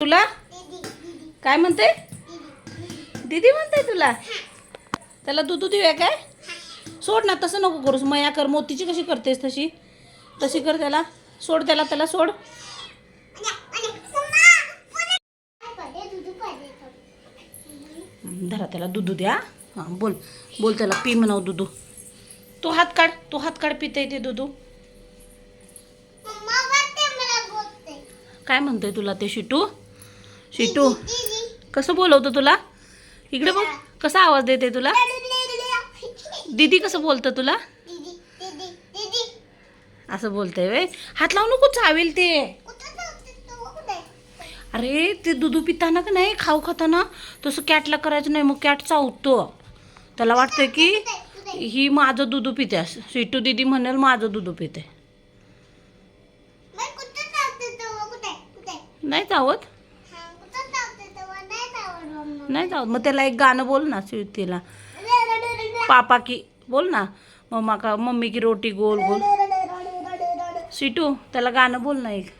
तुला? काय म्हणते? दीदी म्हणते तुला? त्याला दूध देऊया काय? सोड ना तसं नको करूस. मया कर मोतीची कशी करतेस तशी? तशी कर त्याला. सोड त्याला त्याला सोड. धरा त्याला दूध द्या हां? बोल. बोल त्याला पी म्हणाव दूध तू हात काढ तू हात काढ पिता येते दूध काय म्हणतोय तुला ते शिटू? शिटू कसं बोलवतो तुला? इकडे बघ कसा आवाज देते तुला? दीदी कसं बोलतं तुला? असं बोलतंय वे हात लावू नको चावेल ते. अरे ते दूध पिताना का नाही खाऊ खाताना? तसं कॅटला करायचं नाही मग कॅट चावतो. त्याला वाटतं की ही माझं दूध पिते. असं शिटू दीदी म्हणेल माझं दूध पिते. नाही चावत. नाही चावत मग त्याला एक गाणं बोल ना तिला पापा की बोल ना. मम्मा का मम्मी की रोटी गोल गोल. सिटू त्याला गाणं बोल ना एक.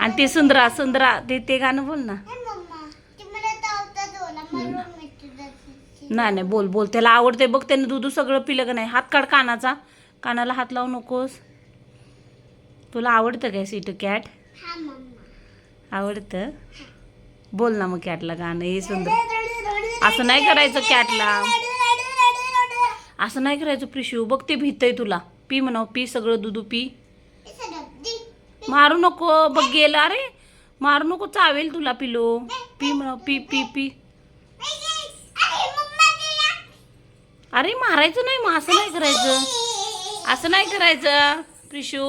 आणि ते सुंदरा सुंदरा ते ते गाणं बोल ना हे मम्मा ती मला धावतात बोला मला मिठी जाते नाही नाही बोल बोल. त्याला आवडते बघ त्यानं दूध सगळं पिलं का नाही? हात काढ कानाचा. कानाला हात लावू नकोस. तुला आवडतं काय सीटू कॅट? हा मम्मा. आवडतं? बोल ना मग कॅटला गाणं हे सुंदर. असं नाही करायचं कॅटला. असं नाही करायचं प्रिशू बघ ते भीतय तुला. पी म्हणाव पी सगळं दूध पी. मारू नको बघ गेलं. अरे मारू नको चावेल तुला पिलो. पी म्हणाव पी पी पी. अरे मारायचं नाही मग असं नाही करायचं. असं नाही करायचं प्रिशू.